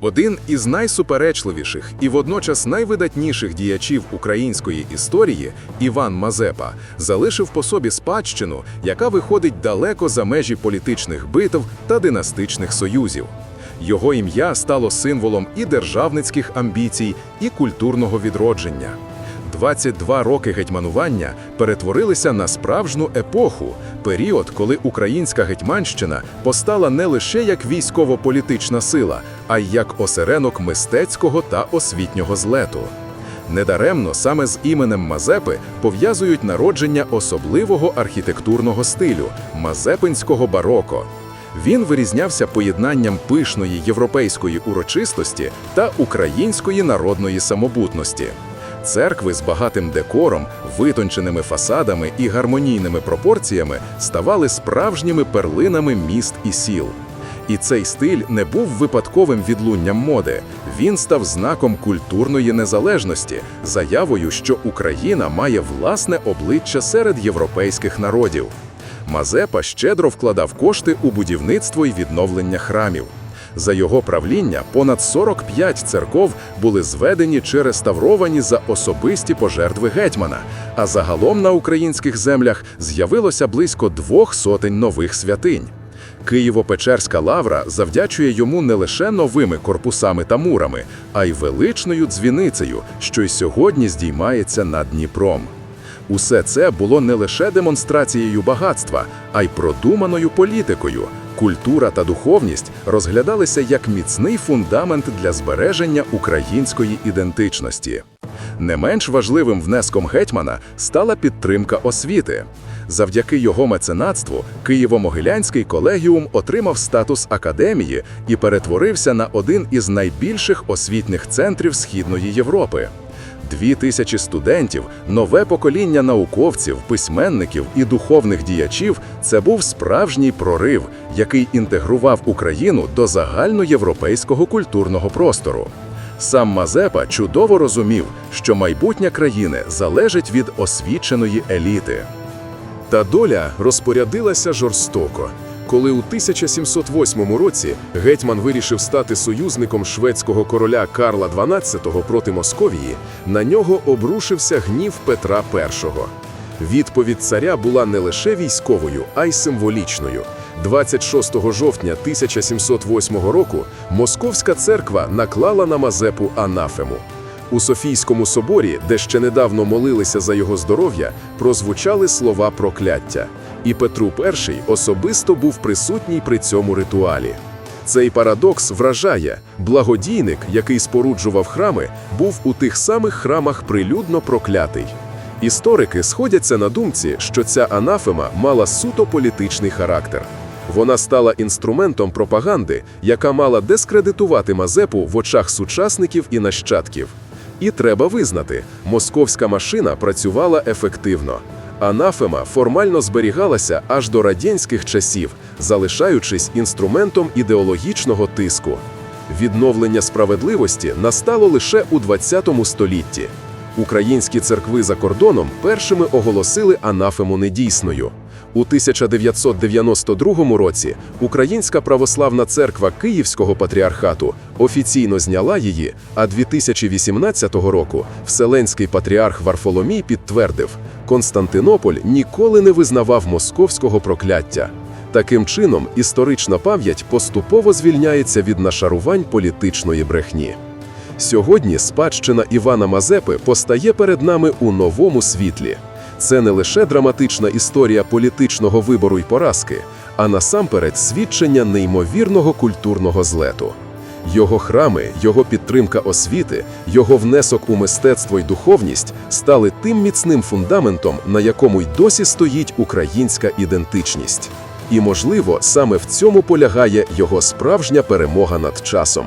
Один із найсуперечливіших і водночас найвидатніших діячів української історії Іван Мазепа залишив по собі спадщину, яка виходить далеко за межі політичних битв та династичних союзів. Його ім'я стало символом і державницьких амбіцій, і культурного відродження. 22 роки гетьманування перетворилися на справжню епоху, період, коли українська гетьманщина постала не лише як військово-політична сила, а й як осередок мистецького та освітнього злету. Недаремно саме з іменем Мазепи пов'язують народження особливого архітектурного стилю мазепинського бароко. Він вирізнявся поєднанням пишної європейської урочистості та української народної самобутності. Церкви з багатим декором, витонченими фасадами і гармонійними пропорціями ставали справжніми перлинами міст і сіл. І цей стиль не був випадковим відлунням моди. Він став знаком культурної незалежності, заявою, що Україна має власне обличчя серед європейських народів. Мазепа щедро вкладав кошти у будівництво і відновлення храмів. За його правління понад 45 церков були зведені чи реставровані за особисті пожертви гетьмана, а загалом на українських землях з'явилося близько двох сотень нових святинь. Києво-Печерська лавра завдячує йому не лише новими корпусами та мурами, а й величною дзвіницею, що й сьогодні здіймається над Дніпром. Усе це було не лише демонстрацією багатства, а й продуманою політикою. Культура та духовність розглядалися як міцний фундамент для збереження української ідентичності. Не менш важливим внеском гетьмана стала підтримка освіти. Завдяки його меценатству Києво-Могилянський колегіум отримав статус академії і перетворився на один із найбільших освітніх центрів Східної Європи. Дві тисячі студентів, нове покоління науковців, письменників і духовних діячів це був справжній прорив, який інтегрував Україну до загальноєвропейського культурного простору. Сам Мазепа чудово розумів, що майбутнє країни залежить від освіченої еліти. Та доля розпорядилася жорстоко. Коли у 1708 році гетьман вирішив стати союзником шведського короля Карла XII проти Московії, на нього обрушився гнів Петра І. Відповідь царя була не лише військовою, а й символічною. 26 жовтня 1708 року Московська церква наклала на Мазепу анафему. У Софійському соборі, де ще недавно молилися за його здоров'я, прозвучали слова прокляття. І Петру І особисто був присутній при цьому ритуалі. Цей парадокс вражає, благодійник, який споруджував храми, був у тих самих храмах прилюдно проклятий. Історики сходяться на думці, що ця анафема мала суто політичний характер. Вона стала інструментом пропаганди, яка мала дискредитувати Мазепу в очах сучасників і нащадків. І треба визнати, московська машина працювала ефективно. Анафема формально зберігалася аж до радянських часів, залишаючись інструментом ідеологічного тиску. Відновлення справедливості настало лише у ХХ столітті. Українські церкви за кордоном першими оголосили анафему недійсною. У 1992 році Українська православна церква Київського патріархату офіційно зняла її, а 2018 року Вселенський патріарх Варфоломій підтвердив, Константинополь ніколи не визнавав московського прокляття. Таким чином, історична пам'ять поступово звільняється від нашарувань політичної брехні. Сьогодні спадщина Івана Мазепи постає перед нами у новому світлі. Це не лише драматична історія політичного вибору й поразки, а насамперед свідчення неймовірного культурного злету. Його храми, його підтримка освіти, його внесок у мистецтво й духовність стали тим міцним фундаментом, на якому й досі стоїть українська ідентичність. І, можливо, саме в цьому полягає його справжня перемога над часом.